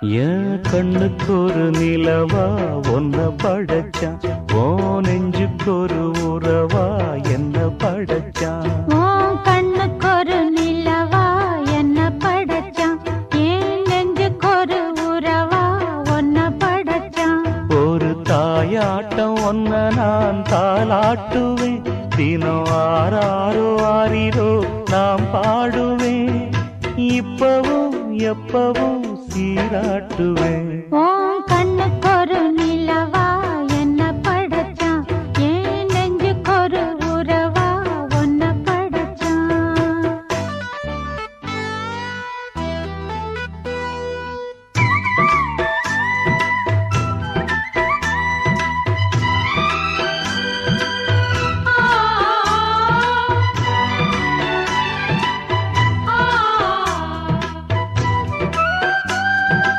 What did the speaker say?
என் கண்ணுக்கு ஒரு நிலவா ஒன்ன படைச்சான். ஓ நெஞ்சுக்கு ஒரு உறவா என்ன படைச்சான்? உன் கண்ணுக்கு ஒரு நிலவா என்ன படைச்சான்? என் நெஞ்சுக்கு ஒரு உறவா உன்னை படைச்சான்? ஒரு தாயாட்டம் ஒன்ன நான் தாளாட்டுவேன். தினம் ஆறாரோ ஆறிரோ நாம் பாடுவேன். இப்பவும் எப்பவும் നീരാട്ടുവേ